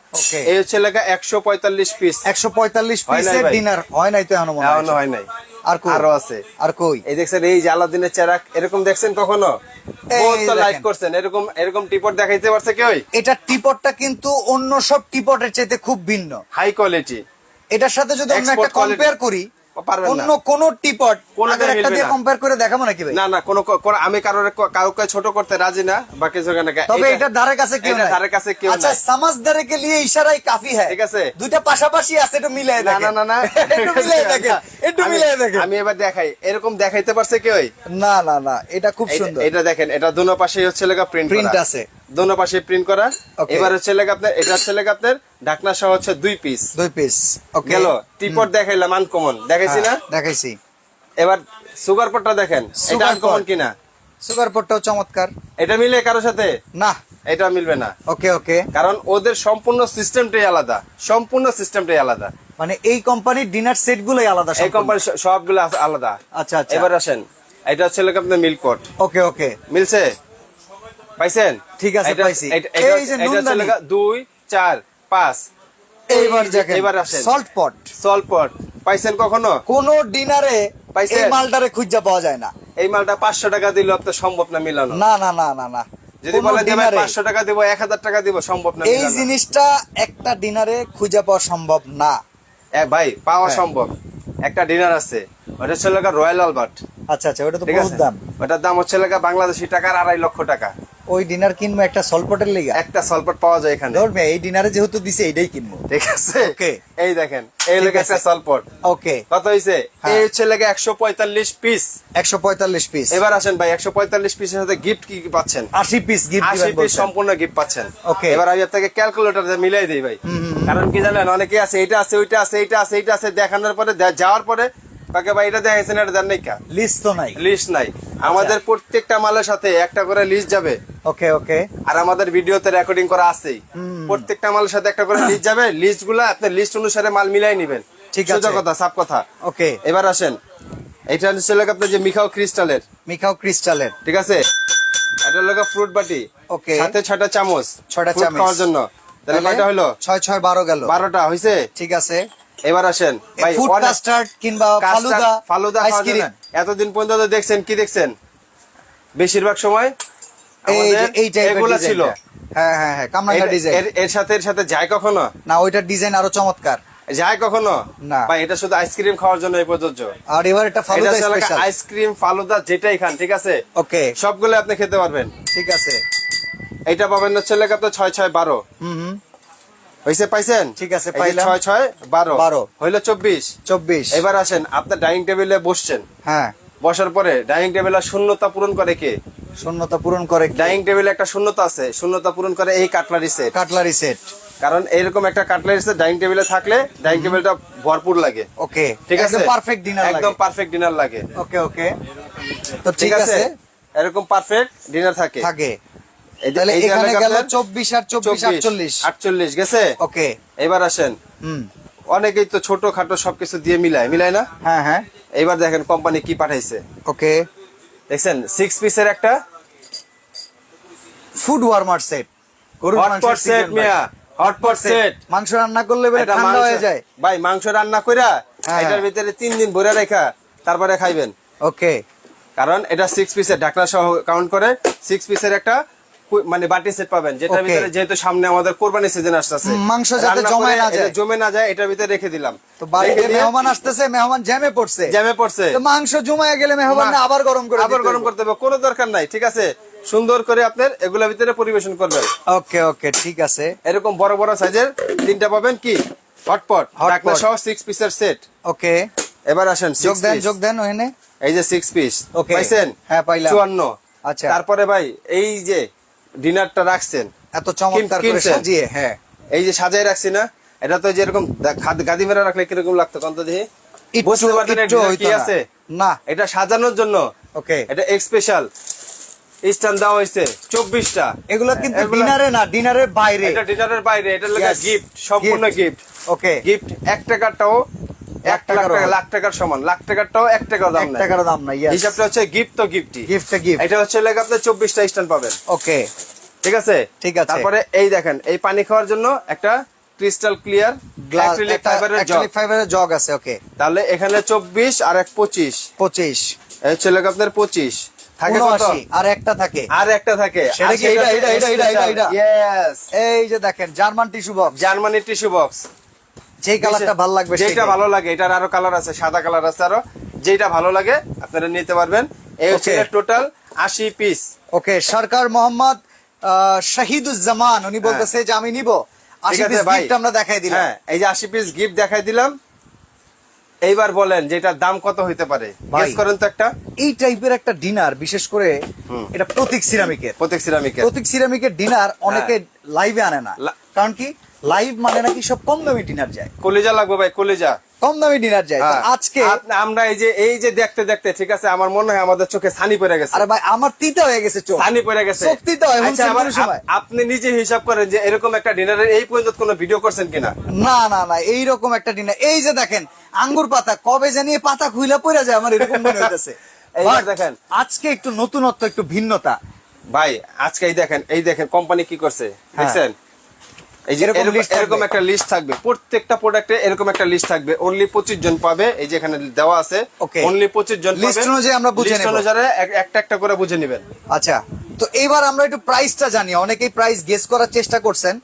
[SPEAKER 2] এই হচ্ছে লেগে একশো পঁয়তাল্লিশ পিস
[SPEAKER 1] একশো পঁয়তাল্লিশ পিসের ডিনার হয় নাই তো হয়
[SPEAKER 2] নাই।
[SPEAKER 1] আর কই?
[SPEAKER 2] আরও আছে।
[SPEAKER 1] আর কই?
[SPEAKER 2] এই দেখছেন এই যে আলাদিনের চেরাক এরকম দেখছেন কখনো? করছেন এরকম এরকম টিপট দেখাইতে পারছে কেউ?
[SPEAKER 1] এটা টিপটটা কিন্তু অন্য সব টিপটের চাইতে খুব ভিন্ন।
[SPEAKER 2] হাই কোয়ালিটি
[SPEAKER 1] এটার সাথে যদি আমরা একটা কম্পেয়ার করি
[SPEAKER 2] হ্যায়
[SPEAKER 1] দুইটা পাশাপাশি আছে
[SPEAKER 2] না না না [LAUGHS] এবার দেখাই। এরকম দেখাইতে পারছে কেউ
[SPEAKER 1] না না না এটা খুব সুন্দর।
[SPEAKER 2] এটা দেখেন এটা দুনো পাশে হচ্ছে প্রিন্ট
[SPEAKER 1] আছে।
[SPEAKER 2] দুনো পাশে প্রিন্ট করা। এবার হচ্ছে লেগা আপনার এটা হচ্ছে লেগা আপনার ঢাকনা সহ হচ্ছে দুই পিস
[SPEAKER 1] দুই পিস ওকে
[SPEAKER 2] গেল টিপট দেখাইলাম আনকমন দেখাইছি না?
[SPEAKER 1] দেখাইছি।
[SPEAKER 2] এবার সুগার পটটা দেখেন এটা আনকমন কিনা?
[SPEAKER 1] সুগার পটটাও চমৎকার।
[SPEAKER 2] এটা মিলে কারোর সাথে?
[SPEAKER 1] না।
[SPEAKER 2] এটা মিলবে না।
[SPEAKER 1] ওকে ওকে
[SPEAKER 2] কারণ ওদের সম্পূর্ণ সিস্টেমটাই আলাদা। সম্পূর্ণ সিস্টেমটাই আলাদা।
[SPEAKER 1] মানে এই কোম্পানির ডিনার সেট গুলোই আলাদা
[SPEAKER 2] এই। কোম্পানির সবগুলো আলাদা।
[SPEAKER 1] আচ্ছা আচ্ছা।
[SPEAKER 2] এবার আসেন এটা হচ্ছে লেগা আপনার মিল্ক
[SPEAKER 1] ওকে ওকে
[SPEAKER 2] মিলছে? পাইছেন?
[SPEAKER 1] ঠিক আছে, পাইছি। এই যে
[SPEAKER 2] হচ্ছে
[SPEAKER 1] নুনদানি।
[SPEAKER 2] লেগা দুই চার পাঁচ।
[SPEAKER 1] এইবার
[SPEAKER 2] এই
[SPEAKER 1] দেখেন
[SPEAKER 2] এবার আসেন।
[SPEAKER 1] সল্ট পট
[SPEAKER 2] সলপট পাইছেন কখনো?
[SPEAKER 1] কোন ডিনারে
[SPEAKER 2] পাইছেন?
[SPEAKER 1] এই মালটারে খুঁজা পাওয়া যায় না।
[SPEAKER 2] এই মালটা পাঁচশো টাকা দিলে আপনার সম্ভব না মিলানো।
[SPEAKER 1] না না না না না।
[SPEAKER 2] যদি ভাই
[SPEAKER 1] ডিনারে
[SPEAKER 2] পাঁচশো টাকা দিব এক হাজার টাকা দিব সম্ভব না
[SPEAKER 1] এই জিনিসটা একটা ডিনারে খুঁজে পাওয়া সম্ভব না।
[SPEAKER 2] এ ভাই পাওয়া
[SPEAKER 1] হ্যাঁ।
[SPEAKER 2] সম্ভব। একটা ডিনার আছে ওটা হচ্ছে লেগা রয়্যাল আলবার্ট।
[SPEAKER 1] আচ্ছা আচ্ছা ওটা তো বহুত দাম।
[SPEAKER 2] ওটার দাম হচ্ছে লেগা বাংলাদেশি টাকার আড়াই লক্ষ টাকা।
[SPEAKER 1] ওই ডিনার কিনবো একটা সলপটের লেগা।
[SPEAKER 2] একটা সলপট পাওয়া যায় এখানে।
[SPEAKER 1] ধরবে এই ডিনারে যেহেতু দিছে এইটাই কিনবো।
[SPEAKER 2] ঠিক আছে?
[SPEAKER 1] Okay.
[SPEAKER 2] এই দেখেন এই লেগে একটা সলপট।
[SPEAKER 1] ওকে।
[SPEAKER 2] কত হয়েছে
[SPEAKER 1] হ্যাঁ।
[SPEAKER 2] এই হচ্ছে লেগে একশো পঁয়তাল্লিশ পিস
[SPEAKER 1] একশো পঁয়তাল্লিশ পিস
[SPEAKER 2] এবার আসেন ভাই একশো পঁয়তাল্লিশ পিসের সাথে গিফট কি কি পাচ্ছেন?
[SPEAKER 1] আশি পিস গিফট
[SPEAKER 2] আশি পিস সম্পূর্ণ গিফট পাচ্ছেন।
[SPEAKER 1] Okay.
[SPEAKER 2] এবার আমি আপনাকে ক্যালকুলেটর মিলাই দিই ভাই। কারণ কি জানেন অনেকে আছে এটা আছে ওইটা আছে এটা আছে এটা আছে দেখানোর পরে যাওয়ার পরে তাকে ভাই এটা দেখাইছেন এটা দেন নাই কা?
[SPEAKER 1] লিস্ট তো নাই।
[SPEAKER 2] লিস্ট নাই। আমাদের প্রত্যেকটা মালের সাথে একটা করে লিস্ট যাবে।
[SPEAKER 1] ওকে ওকে
[SPEAKER 2] আর আমাদের ভিডিওতে রেকর্ডিং করা আছেই। প্রত্যেকটা মালের সাথে একটা করে [COUGHS] লিস্ট যাবে। লিস্টগুলা আপনি লিস্ট অনুসারে মাল মিলাই নিবেন।
[SPEAKER 1] ঠিক
[SPEAKER 2] সোজা
[SPEAKER 1] আছে।
[SPEAKER 2] কথা সাপ কথা।
[SPEAKER 1] ওকে
[SPEAKER 2] এবার আসেন। এটা হচ্ছে আপনার যে মিখাও ক্রিস্টালের
[SPEAKER 1] মিখাও ক্রিস্টালের
[SPEAKER 2] ঠিক আছে? এটা লোক ফ্রুট বাটি।
[SPEAKER 1] Okay.
[SPEAKER 2] সাথে ছয়টা চামচ fruit
[SPEAKER 1] চামচ।
[SPEAKER 2] খাওয়ার জন্য। তাহলে কয়টা হলো?
[SPEAKER 1] ছয় ছয় বারো গেল।
[SPEAKER 2] বারোটা হয়েছে
[SPEAKER 1] ঠিক আছে।
[SPEAKER 2] এবার আসেন। ভাই
[SPEAKER 1] ফুড কাস্টার্ড কিংবা ফালুদা
[SPEAKER 2] ফালুদা
[SPEAKER 1] আইসক্রিম
[SPEAKER 2] এতদিন পর্যন্ত দেখছেন কি দেখছেন? বেশিরভাগ সময়
[SPEAKER 1] এই
[SPEAKER 2] এগুলা ছিল।
[SPEAKER 1] হ্যাঁ হ্যাঁ হ্যাঁ কামরাঙ্গা
[SPEAKER 2] এর-
[SPEAKER 1] ডিজাইন
[SPEAKER 2] এর- এর সাথে এর সাথে যায় কখনো?
[SPEAKER 1] না ওইটার ডিজাইন আরও চমৎকার।
[SPEAKER 2] যায় কখনো?
[SPEAKER 1] না।
[SPEAKER 2] ভাই এটা শুধু আইসক্রিম খাওয়ার জন্য প্রযোজ্য
[SPEAKER 1] আর এবার এটা
[SPEAKER 2] এটা
[SPEAKER 1] ফালুদা স্পেশাল
[SPEAKER 2] আইসক্রিম ফালুদা যেটাই খান ঠিক আছে?
[SPEAKER 1] ওকে
[SPEAKER 2] সবগুলো আপনি খেতে পারবেন।
[SPEAKER 1] ঠিক আছে।
[SPEAKER 2] এটা পাবেন হচ্ছে লেখা তো ছয় ছয় বারো।
[SPEAKER 1] হুম হুম।
[SPEAKER 2] হয়েছে পাইছেন?
[SPEAKER 1] ঠিক আছে, পাইলাম।
[SPEAKER 2] ছয় ছয় বারো।
[SPEAKER 1] বারো।
[SPEAKER 2] হইল চব্বিশ।
[SPEAKER 1] চব্বিশ।
[SPEAKER 2] এবার আসেন আপনার ডাইনিং টেবিলে বসছেন।
[SPEAKER 1] হ্যাঁ।
[SPEAKER 2] বসার পরে ডাইনিং টেবিলে শূন্যতা পূরণ করে কে?
[SPEAKER 1] শূন্যতা পূরণ করে
[SPEAKER 2] ডাইনিং টেবিলে একটা শূন্যতা আছে শূন্যতা পূরণ করে এই কাটলারি সেট
[SPEAKER 1] কাটলারি সেট
[SPEAKER 2] কারণ এরকম একটা কাটলারি সেট ডাইনিং টেবিলে থাকলে ডাইনিং টেবিলটা ভরপুর লাগে।
[SPEAKER 1] ওকে।
[SPEAKER 2] ঠিক আছে?
[SPEAKER 1] পারফেক্ট ডিনার
[SPEAKER 2] একদম পারফেক্ট ডিনার লাগে।
[SPEAKER 1] Okay okay. তো ঠিক আছে?
[SPEAKER 2] এরকম পারফেক্ট ডিনার থাকে।
[SPEAKER 1] থাকে। তাহলে এখানে গেল
[SPEAKER 2] আপনার
[SPEAKER 1] চব্বিশ আর
[SPEAKER 2] 24,
[SPEAKER 1] আটচল্লিশ।
[SPEAKER 2] 48 গেছে?
[SPEAKER 1] ওকে।
[SPEAKER 2] এবার আসেন।
[SPEAKER 1] হুম।
[SPEAKER 2] অনেকেই তো ছোট খাটো সবকিছু দিয়ে মিলায়। মিলায় না?
[SPEAKER 1] হ্যাঁ হ্যাঁ।
[SPEAKER 2] এবার দেখেন কোম্পানি কি পাঠাইছে।
[SPEAKER 1] ওকে।
[SPEAKER 2] দেখছেন? সিক্স পিসের একটা
[SPEAKER 1] ফুড ওয়ার্মার সেট গরুর মাংসের
[SPEAKER 2] সেট মিয়া। হটপট সেট
[SPEAKER 1] মাংস রান্না করলে ঠান্ডা হয়ে যায়।
[SPEAKER 2] ভাই মাংস রান্না কইরা
[SPEAKER 1] হ্যাঁ,
[SPEAKER 2] এটার
[SPEAKER 1] হ্যাঁ।
[SPEAKER 2] ভিতরে তিন দিন ভরে রেখা তারপরে খাইবেন।
[SPEAKER 1] ওকে।
[SPEAKER 2] কারণ এটা সিক্স পিসের ঢাকনা সহ কাউন্ট করে সিক্স পিসের একটা মানে বাটি সেট পাবেন যেটার ভিতরে যেহেতু সামনে আমাদের কোরবানি সিজন আসতেছে।
[SPEAKER 1] মাংস যাতে জমায় না যায়।
[SPEAKER 2] জমে না যায় এটার ভিতরে রেখে দিলাম।
[SPEAKER 1] তো বাড়িতে মেহমান আসতেছে মেহমান জ্যামে পড়ছে।
[SPEAKER 2] জ্যামে পড়ছে।
[SPEAKER 1] তো মাংস জমায় গেলে মেহমান না আবার গরম করে
[SPEAKER 2] আবার গরম করতে হবে। কোনো দরকার নাই ঠিক আছে? সুন্দর করে আপনার এগুলোর ভিতরে পরিবেশন করবেন।
[SPEAKER 1] ওকে ওকে ঠিক আছে।
[SPEAKER 2] এরকম বড় বড় সাইজের তিনটা পাবেন কি? হটপট। ঢাকনা সহ সিক্স পিসের সেট
[SPEAKER 1] ওকে।
[SPEAKER 2] এবার আসেন
[SPEAKER 1] যোগ দেন যোগ দেন ওখানে।
[SPEAKER 2] এই যে সিক্স পিস
[SPEAKER 1] ওকে।
[SPEAKER 2] পাইছেন?
[SPEAKER 1] হ্যাঁ, পাইলাম।
[SPEAKER 2] চুয়ান্ন।
[SPEAKER 1] আচ্ছা।
[SPEAKER 2] তারপরে ভাই এই যে ডিনারটা রাখছেন।
[SPEAKER 1] এত চমৎকার করে সাজিয়ে হ্যাঁ।
[SPEAKER 2] এই যে সাজাই রাখছি না এটা তো যেরকম গাদি মেরা রাখলে কীরকম লাগতো কন্ত
[SPEAKER 1] একটু
[SPEAKER 2] বুঝতে
[SPEAKER 1] হইতো
[SPEAKER 2] কি
[SPEAKER 1] না।
[SPEAKER 2] আছে?
[SPEAKER 1] না।
[SPEAKER 2] এটা সাজানোর জন্য।
[SPEAKER 1] ওকে।
[SPEAKER 2] এটা স্পেশাল স্ট্যান্ড দেওয়া হয়েছে চব্বিশটা।
[SPEAKER 1] এগুলো কিন্তু ডিনারে না ডিনারের বাইরে।
[SPEAKER 2] এটা ডিনারের বাইরে এটা লাগে
[SPEAKER 1] Yes.
[SPEAKER 2] গিফট সম্পূর্ণ গিফট
[SPEAKER 1] ওকে।
[SPEAKER 2] গিফট এক টাকারটাও এক টাকা লাখ টাকার সমান। লাখ টাকারটাও এক টাকাও দাম
[SPEAKER 1] এক টাকার দাম না
[SPEAKER 2] হিসাবটা হচ্ছে গিফট তো গিফটই
[SPEAKER 1] গিফট গিফট
[SPEAKER 2] এটা হচ্ছে লেগে আপনি চব্বিশটা স্ট্যান্ড পাবেন।
[SPEAKER 1] ওকে
[SPEAKER 2] ঠিক আছে?
[SPEAKER 1] ঠিক আছে।
[SPEAKER 2] তারপরে এই দেখেন এই পানি খাওয়ার জন্য একটা ক্রিস্টাল ক্লিয়ার অ্যাক্রিলিক ফাইবারের জগ
[SPEAKER 1] অ্যাক্রিলিক ফাইবারের জগ আছে ওকে
[SPEAKER 2] তাহলে এখানে চব্বিশ আর এক পঁচিশ।
[SPEAKER 1] পঁচিশ।
[SPEAKER 2] এই হচ্ছে আপনার পঁচিশ। থাকে কত?
[SPEAKER 1] আর একটা থাকে।
[SPEAKER 2] আর একটা থাকে।
[SPEAKER 1] সেটা কি এটা, এটা, এটা, এটা, এটা, এটা?
[SPEAKER 2] ইয়েস
[SPEAKER 1] এই যে দেখেন German tissue box.
[SPEAKER 2] Germany tissue box.
[SPEAKER 1] যেই কালারটা ভালো লাগবে
[SPEAKER 2] যেটা ভালো লাগে এটার আরও কালার আছে সাদা কালার আছে আরও। যেটা ভালো লাগে আপনারা নিতে পারবেন। এই হচ্ছে টোটাল আশি পিস
[SPEAKER 1] ওকে সরকার মোহাম্মদ শাহিদুজ্জামান উনি বলতেছে যে আমি নিব। আশি পিস গিফট আমরা দেখাই দিলাম।
[SPEAKER 2] হ্যাঁ এই যে আশি পিস গিফট দেখাই দিলাম। এইবার বলেন যে এটার দাম কত হইতে পারে। গেস করেন তো একটা।
[SPEAKER 1] এই টাইপের একটা ডিনার বিশেষ করে এটা প্রতীক সিরামিকের
[SPEAKER 2] প্রতীক সিরামিকের
[SPEAKER 1] প্রতীক সিরামিকের ডিনার অনেকে লাইভে আনে না। কারণ কি? লাইভ মানে নাকি সব কম দামি ডিনার যায়।
[SPEAKER 2] কলিজা লাগবে ভাই কলিজা।
[SPEAKER 1] কম দামি ডিনার যায়।
[SPEAKER 2] হ্যাঁ।
[SPEAKER 1] আজকে
[SPEAKER 2] আমরা এই যে এই যে দেখতে দেখতে ঠিক আছে আমার মনে হয় আমাদের চোখে ছানি পড়ে গেছে।
[SPEAKER 1] আরে ভাই আমার তিতা হয়ে গেছে চোখ।
[SPEAKER 2] ছানি পড়ে গেছে।
[SPEAKER 1] তিতা হয়
[SPEAKER 2] আচ্ছা। আপনি নিজে হিসাব করেন যে এরকম একটা ডিনারের এই পর্যন্ত কোনো ভিডিও করছেন কিনা?
[SPEAKER 1] না না না এইরকম একটা ডিনার এই যে দেখেন আঙ্গুর পাতা কবে জানিয়ে পাতা খুইলা পড়ে যায় আমার এরকম মনে হইতেছে। [LAUGHS]
[SPEAKER 2] দেখেন।
[SPEAKER 1] আজকে একটু নতুনত্ব একটু ভিন্নতা।
[SPEAKER 2] ভাই আজকে এই দেখেন এই দেখেন কোম্পানি কি করছে? দেখছেন? এই যে
[SPEAKER 1] এরকম
[SPEAKER 2] একটা লিস্ট থাকবে। প্রত্যেকটা প্রোডাক্টে এরকম একটা লিস্ট থাকবে। অনলি পঁচিশ জন পাবে এই যে এখানে দেওয়া আছে। অনলি পঁচিশ জন পাবে।
[SPEAKER 1] অনুযায়ী আমরা বুঝে নেব।
[SPEAKER 2] অনুযায়ী একটা একটা করে বুঝে নেবেন।
[SPEAKER 1] আচ্ছা তো এবার আমরা একটু প্রাইসটা জানি। অনেকেই প্রাইস গেস করার চেষ্টা করছেন।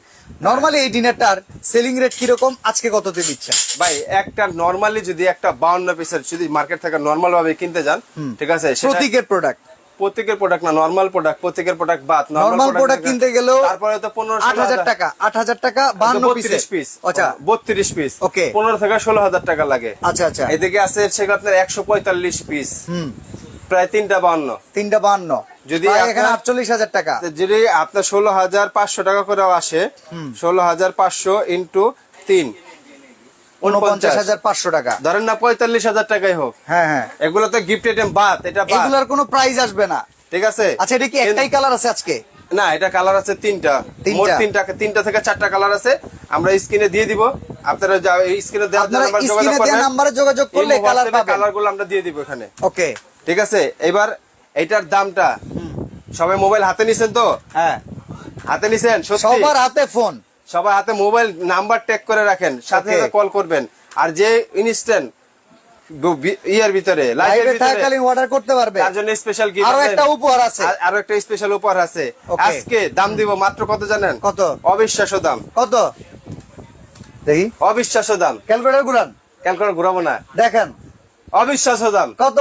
[SPEAKER 1] নরমালি এই ডিনারটার সেলিং রেট কীরকম? আজকে কততে দিচ্ছেন?
[SPEAKER 2] ভাই একটা নরমালি যদি একটা বাউন্ন পিসের যদি মার্কেট থেকে নরমাল ভাবে কিনতে যান ঠিক আছে
[SPEAKER 1] প্রতীকের প্রোডাক্ট
[SPEAKER 2] প্রত্যেকের প্রোডাক্ট না নর্মাল প্রোডাক্ট প্রত্যেকের প্রোডাক্ট বাদ
[SPEAKER 1] নরমাল প্রোডাক্ট কিনতে গেলেও
[SPEAKER 2] তারপরে তো পনেরো
[SPEAKER 1] আট হাজার টাকা আট হাজার টাকা বান্ন
[SPEAKER 2] বত্রিশ
[SPEAKER 1] পিস
[SPEAKER 2] পিস
[SPEAKER 1] আচ্ছা।
[SPEAKER 2] বত্রিশ পিস
[SPEAKER 1] ওকে।
[SPEAKER 2] পনেরো থেকে ষোলো হাজার টাকা লাগে।
[SPEAKER 1] আচ্ছা আচ্ছা।
[SPEAKER 2] এদিকে আছে সেগুলো আপনার একশো পঁয়তাল্লিশ পিস
[SPEAKER 1] হুম।
[SPEAKER 2] প্রায় তিনটা বান্ন।
[SPEAKER 1] তিনটা বান্ন।
[SPEAKER 2] যদি
[SPEAKER 1] এখানে আটচল্লিশ হাজার টাকা।
[SPEAKER 2] যদি আপনার ষোলো হাজার পাঁচশো টাকা করে আসে ষোলো হাজার পাঁচশো ইন্টু তিন।
[SPEAKER 1] উনপঞ্চাশ। হাজার পাঁচশো টাকা।
[SPEAKER 2] ধরেন না পঁয়তাল্লিশ হাজার টাকাই হোক।
[SPEAKER 1] হ্যাঁ হ্যাঁ।
[SPEAKER 2] এগুলো তো গিফট আইটেম বাদ এটা বাদ।
[SPEAKER 1] কোনো প্রাইস আসবে না।
[SPEAKER 2] ঠিক আছে?
[SPEAKER 1] আচ্ছা এটা কি একটাই কালার আছে আজকে?
[SPEAKER 2] না এটা কালার আছে তিনটা।
[SPEAKER 1] তিনটা?
[SPEAKER 2] মোট তিনটা তিনটা থেকে চারটা কালার আছে। আমরা স্ক্রিনে দিয়ে দিব। আপনারা স্ক্রিনে যোগাযোগ
[SPEAKER 1] দেওয়া নাম্বারে যোগাযোগ করলে কালার
[SPEAKER 2] আমরা দিয়ে দিব এখানে।
[SPEAKER 1] ওকে।
[SPEAKER 2] ঠিক আছে? এবার এটার দামটা। সবাই মোবাইল হাতে নিছেন তো?
[SPEAKER 1] হ্যাঁ।
[SPEAKER 2] হাতে নিছেন?
[SPEAKER 1] সবার হাতে ফোন
[SPEAKER 2] সবার হাতে মোবাইল নাম্বার ট্যাগ করে রাখেন সাথে সাথে কল করবেন। আর যে ইনস্ট্যান্ট ইয়ার ভিতরে লাইভের ভিতরে
[SPEAKER 1] অর্ডার করতে পারবে।
[SPEAKER 2] তার জন্য স্পেশাল গিফট
[SPEAKER 1] আরও একটা উপহার আছে।
[SPEAKER 2] আরও একটা স্পেশাল উপহার আছে। আজকে দাম দিব মাত্র কত জানেন?
[SPEAKER 1] কত?
[SPEAKER 2] অবিশ্বাস্য দাম।
[SPEAKER 1] কত? দেখি।
[SPEAKER 2] অবিশ্বাস্য দাম।
[SPEAKER 1] ক্যালকুলেটর ঘুরান।
[SPEAKER 2] ক্যালকুলেটর ঘুরাবো না।
[SPEAKER 1] দেখেন।
[SPEAKER 2] অবিশ্বাস্য দাম।
[SPEAKER 1] কত?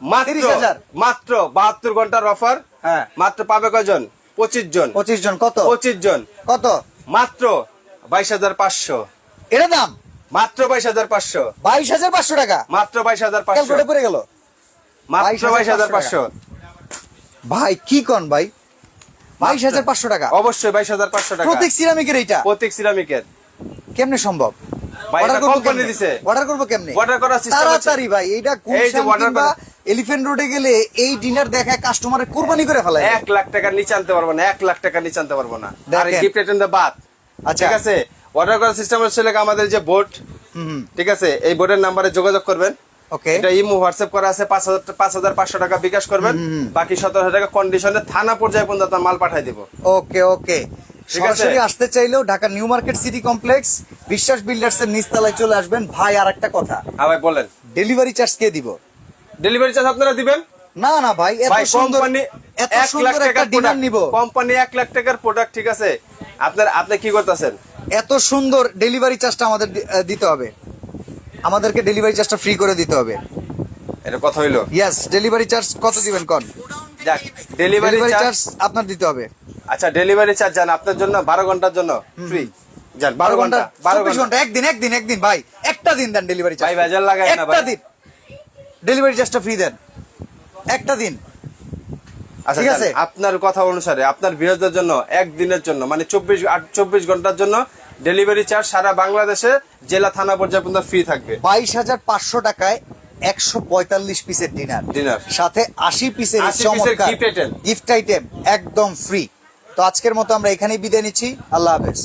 [SPEAKER 2] মাত্র
[SPEAKER 1] 30,000
[SPEAKER 2] মাত্র বাহাত্তর ঘণ্টার অফার
[SPEAKER 1] হ্যাঁ।
[SPEAKER 2] মাত্র পাবে কয়জন? পঁচিশ জন।
[SPEAKER 1] পঁচিশ জন। কত?
[SPEAKER 2] পঁচিশ জন।
[SPEAKER 1] কত?
[SPEAKER 2] মাত্র বাইশ হাজার পাঁচশো।
[SPEAKER 1] এটা দাম?
[SPEAKER 2] মাত্র বাইশ হাজার পাঁচশো।
[SPEAKER 1] বাইশ হাজার পাঁচশো টাকা?
[SPEAKER 2] মাত্র বাইশ হাজার পাঁচশো।
[SPEAKER 1] পড়ে গেল।
[SPEAKER 2] মাত্র বাইশ হাজার পাঁচশো
[SPEAKER 1] ভাই কি কন ভাই? বাইশ হাজার পাঁচশো টাকা।
[SPEAKER 2] অবশ্যই বাইশ হাজার পাঁচশো টাকা।
[SPEAKER 1] প্রত্যেক সিরামিকের এইটা।
[SPEAKER 2] প্রত্যেক সিরামিকের।
[SPEAKER 1] কেমনে সম্ভব?
[SPEAKER 2] দিছে।
[SPEAKER 1] অর্ডার করব কেমনে?
[SPEAKER 2] করার
[SPEAKER 1] তাড়াতাড়ি ভাই এইটা
[SPEAKER 2] এই যে
[SPEAKER 1] গুলশান
[SPEAKER 2] order
[SPEAKER 1] কিংবা
[SPEAKER 2] করা-
[SPEAKER 1] রোডে গেলে এই ডিনার দেখায় কাস্টমারের কুরবানি করে ফেলায়।
[SPEAKER 2] এক লাখ টাকার নিচে আনতে পারব না এক লাখ টাকার নিচে আনতে পারব না। আর গিফট আইটেম বাদ।
[SPEAKER 1] আচ্ছা।
[SPEAKER 2] ঠিক আছে? অর্ডার করার সিস্টেম হচ্ছে আমাদের যে বোর্ড ঠিক আছে? এই বোর্ডের নাম্বারে যোগাযোগ করবেন।
[SPEAKER 1] ওকে।
[SPEAKER 2] এটা ইমো হোয়াটসঅ্যাপ করা আছে পাঁচ হাজার পাঁচ হাজার পাঁচশো টাকা বিকাশ করবেন। বাকি সতেরো হাজার টাকা কন্ডিশনে থানা পর্যায়ে পর্যন্ত মাল পাঠাই দিব।
[SPEAKER 1] ওকে ওকে। সরাসরি আসতে চাইলেও Dhaka new market city complex Biswas builders এর নিচতলায় চলে আসবেন। ভাই আর একটা কথা।
[SPEAKER 2] হ্যাঁ ভাই বলেন।
[SPEAKER 1] ডেলিভারি চার্জ কে দিব?
[SPEAKER 2] ডেলিভারি চার্জ আপনারা দিবেন?
[SPEAKER 1] না না ভাই এত সুন্দর এত সুন্দর একটা ডিনার নিব।
[SPEAKER 2] কোম্পানি এক লাখ টাকার প্রোডাক্ট ঠিক আছে? আপনার আপনি কি করতেছেন?
[SPEAKER 1] এত সুন্দর ডেলিভারি চার্জটা আমাদের দিতে হবে। আমাদেরকে ডেলিভারি চার্জটা ফ্রি করে দিতে হবে।
[SPEAKER 2] এটা কথা হইল?
[SPEAKER 1] ইয়েস ডেলিভারি চার্জ কত দিবেন কোন?
[SPEAKER 2] যাক ডেলিভারি চার্জ
[SPEAKER 1] আপনার দিতে হবে।
[SPEAKER 2] আচ্ছা ডেলিভারি চার্জ যান আপনার জন্য বারো ঘণ্টার জন্য ফ্রি যান বারো ঘণ্টা বারো
[SPEAKER 1] ঘণ্টা। একদিন একদিন একদিন ভাই একটা দিন দেন ডেলিভারি চার্জ
[SPEAKER 2] ভাই, ভেজাল লাগায়েন না,
[SPEAKER 1] একটা
[SPEAKER 2] ভাই।
[SPEAKER 1] দিন। ডেলিভারি চার্জটা ফ্রি দেন। একটা দিন।
[SPEAKER 2] আচ্ছা
[SPEAKER 1] ঠিক আছে।
[SPEAKER 2] আপনার কথা অনুসারে আপনার বিরোধের জন্য একদিনের জন্য মানে চব্বিশ চব্বিশ ঘণ্টার জন্য ডেলিভারি চার্জ সারা বাংলাদেশে জেলা থানা পর্যায়ে পর্যন্ত ফ্রি থাকবে।
[SPEAKER 1] বাইশ হাজার পাঁচশো টাকায় একশো পঁয়তাল্লিশ পিসের ডিনার
[SPEAKER 2] ডিনার
[SPEAKER 1] সাথে আশি পিসের
[SPEAKER 2] 80 পিসের
[SPEAKER 1] গিফট আইটেম একদম ফ্রি তো আজকের মতো আমরা এখানেই বিদায় নিচ্ছি। আল্লাহ হাফেজ।